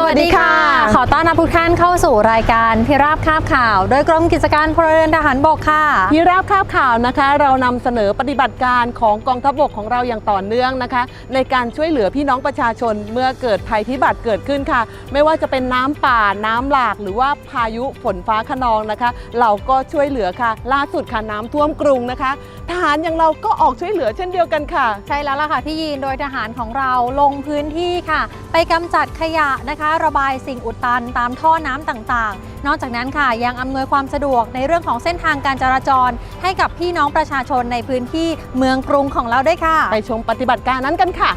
สวัสดีค่ะ ขอต้อนรับทุกท่านเข้าสู่รายการพิราบคาบข่าว โดยกรมกิจการพลเรือนทหารบกค่ะ พิราบคาบข่าวนะคะ เรานำเสนอปฏิบัติการของกองทัพบกของเราอย่างต่อเนื่องนะคะ ในการช่วยเหลือพี่น้องประชาชนเมื่อเกิดภัยพิบัติเกิดขึ้นค่ะ ไม่ว่าจะเป็นน้ำป่าน้ำหลาก หรือว่าพายุฝนฟ้าขนองนะคะ เราก็ช่วยเหลือค่ะ ล่าสุดค่ะน้ำท่วมกรุงนะคะทหารอย่างเราก็ออกช่วยเหลือเช่นเดียวกันค่ะ ใช่แล้วล่ะค่ะพี่ยีนโดยทหารของเราลงพื้นที่ค่ะ ไปกำจัดขยะนะคะระบายสิ่งอุดตันตามท่อน้ำต่างๆ นอกจากนั้นค่ะยังอำนวยความสะดวกในเรื่องของเส้นทางการจราจร ให้กับพี่น้องประชาชนในพื้นที่เมืองกรุงของเราด้วยค่ะ ไปชมปฏิบัติการนั้นกันค่ะ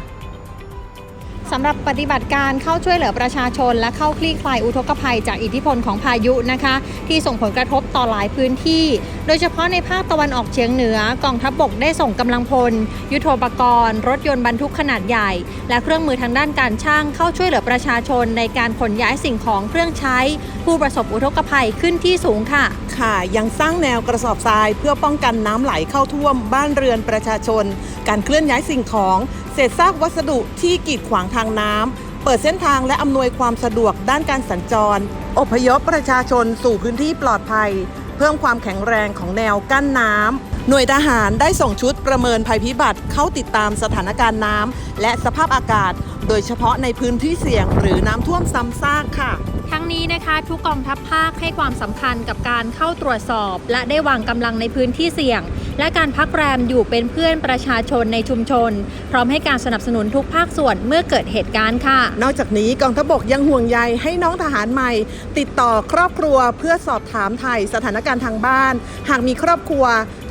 สำหรับปฏิบัติการเข้าช่วยเหลือประชาชน และเข้าคลี่คลายอุทกภัยจากอิทธิพลของพายุนะคะ ที่ส่งผลกระทบต่อหลายพื้นที่ โดยเฉพาะในภาคตะวันออกเฉียงเหนือกองทัพบบกได้ส่งกำลังพล ยุทโธปกรณ์ รถยนต์บรรทุกขนาดใหญ่ และเครื่องมือทางด้านการช่างเข้าช่วยเหลือประชาชน ในการขนย้ายสิ่งของเครื่องใช้ ผู้ประสบอุทกภัยขึ้นที่สูงค่ะค่ะ ยังสร้างแนวกระสอบทราย เพื่อป้องกันน้ำไหลเข้าท่วม บ้านเรือนประชาชน การเคลื่อนย้ายสิ่งของ เศษซากวัสดุที่กีดขวางทางน้ำเปิดเส้นทางและอำนวยความสะดวกด้านการสัญจร อพยพประชาชนสู่พื้นที่ปลอดภัย เพิ่มความแข็งแรงของแนวกั้นน้ำหน่วยทหารได้ส่งชุดประเมินภัยพิบัติเข้าติดตามสถานการณ์น้ำและสภาพอากาศ โดยเฉพาะในพื้นที่เสี่ยงหรือน้ำท่วมซ้ำซากค่ะ งนี้นะคะทุกกองทัพภาคให้ความสำคัญกับการเข้าตรวจสอบ และได้วางกำลังในพื้นที่เสี่ยง และการพักแรมอยู่เป็นเพื่อนประชาชนในชุมชน พร้อมให้การสนับสนุนทุกภาคส่วนเมื่อเกิดเหตุการณ์ค่ะ นอกจากนี้กองทัพบกยังห่วงใยให้น้องทหารใหม่ ติดต่อครอบครัวเพื่อสอบถามไทยสถานการณ์ทางบ้าน หากมีครอบครัว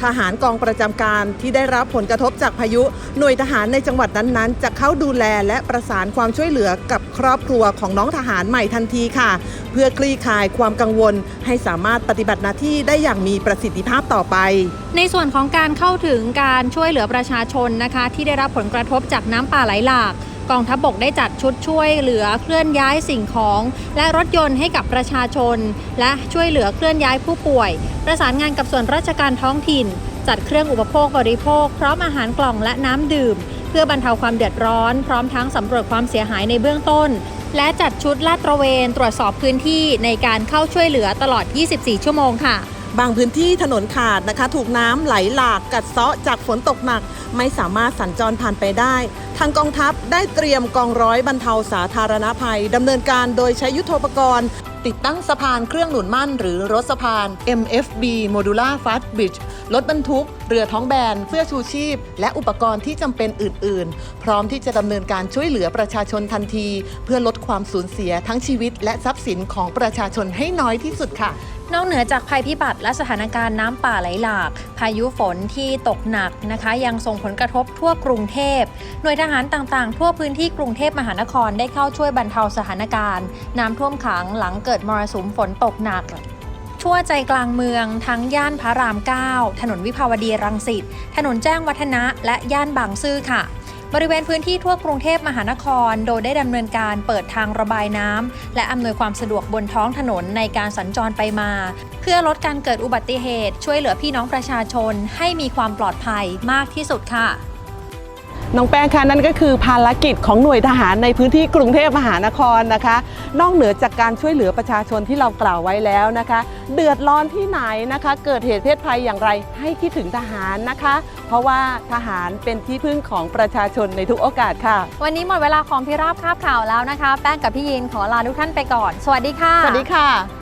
ทหารกองประจำการที่ได้รับผลกระทบจากพายุ หน่วยทหารในจังหวัดนั้นๆ จะเข้าดูแลและประสานความช่วยเหลือกับครอบครัวของน้องทหารใหม่ทันทีค่ะ เพื่อคลี่คลายความกังวล ให้สามารถปฏิบัติหน้าที่ได้อย่างมีประสิทธิภาพต่อไป ในส่วนของการเข้าถึงการช่วยเหลือประชาชนนะคะ ที่ได้รับผลกระทบจากน้ำป่าไหลหลาก กองทัพบกได้จัดชุดช่วยเหลือเคลื่อนย้ายสิ่งของ และรถยนต์ให้กับประชาชน และช่วยเหลือเคลื่อนย้ายผู้ป่วย ประสานงานกับส่วนราชการท้องถิ่น จัดเครื่องอุปโภคบริโภค พร้อมอาหารกล่องและน้ำดื่ม เพื่อบรรเทาความเดือดร้อน พร้อมทั้งสำรวจความเสียหายในเบื้องต้น และจัดชุดลาดตระเวนตรวจสอบพื้นที่ในการเข้าช่วยเหลือตลอด 24 ชั่วโมงค่ะ บางพื้นที่ถนนขาดนะคะ ถูกน้ำไหลหลากกัดเซาะจากฝนตกหนัก ไม่สามารถสัญจรผ่านไปได้ ทางกองทัพได้เตรียมกองร้อยบรรเทาสาธารณภัยดำเนินการโดยใช้ยุทโธปกรณ์ ติดตั้งสะพานเครื่องหนุนมั่นหรือรถสะพาน MFB Modular Fast Bridge รถบรรทุก เรือท้องแบน เสื้อชูชีพ และอุปกรณ์ที่จำเป็นอื่น ๆ พร้อมที่จะดำเนินการช่วยเหลือประชาชนทันที เพื่อลดความสูญเสียทั้งชีวิต และทรัพย์สินของประชาชนให้น้อยที่สุดค่ะนอกเหนือจากภัยพิบัติและสถานการณ์น้ำป่าไหลหลาก พายุฝนที่ตกหนักนะคะ ยังส่งผลกระทบทั่วกรุงเทพ หน่วยทหารต่างๆ ทั่วพื้นที่กรุงเทพมหานครได้เข้าช่วยบรรเทาสถานการณ์ น้ำท่วมขังหลังเกิดมรสุมฝนตกหนัก ทั่วใจกลางเมืองทั้งย่านพระราม 9 ถนนวิภาวดีรังสิต ถนนแจ้งวัฒนะและย่านบางซื่อค่ะ บริเวณพื้นที่ทั่วกรุงเทพมหานคร โดยได้ดำเนินการเปิดทางระบายน้ำและอำนวยความสะดวกบนท้องถนนในการสัญจรไปมา เพื่อลดการเกิดอุบัติเหตุ ช่วยเหลือพี่น้องประชาชนให้มีความปลอดภัยมากที่สุดค่ะ น้องแป้งคะนั่นก็คือภารกิจของหน่วยทหารในพื้นที่กรุงเทพมหานครนะคะ นอกเหนือจากการช่วยเหลือประชาชนที่เรากล่าวไว้แล้วนะคะ เดือดร้อนที่ไหนนะคะ เกิดเหตุเพศภัยอย่างไรให้คิดถึงทหารนะคะ เพราะว่าทหารเป็นที่พึ่งของประชาชนในทุกโอกาสค่ะ วันนี้หมดเวลาของพิราบคาบข่าวแล้วนะคะ แป้งกับพี่ยินขอลาทุกท่านไปก่อน สวัสดีค่ะ สวัสดีค่ะ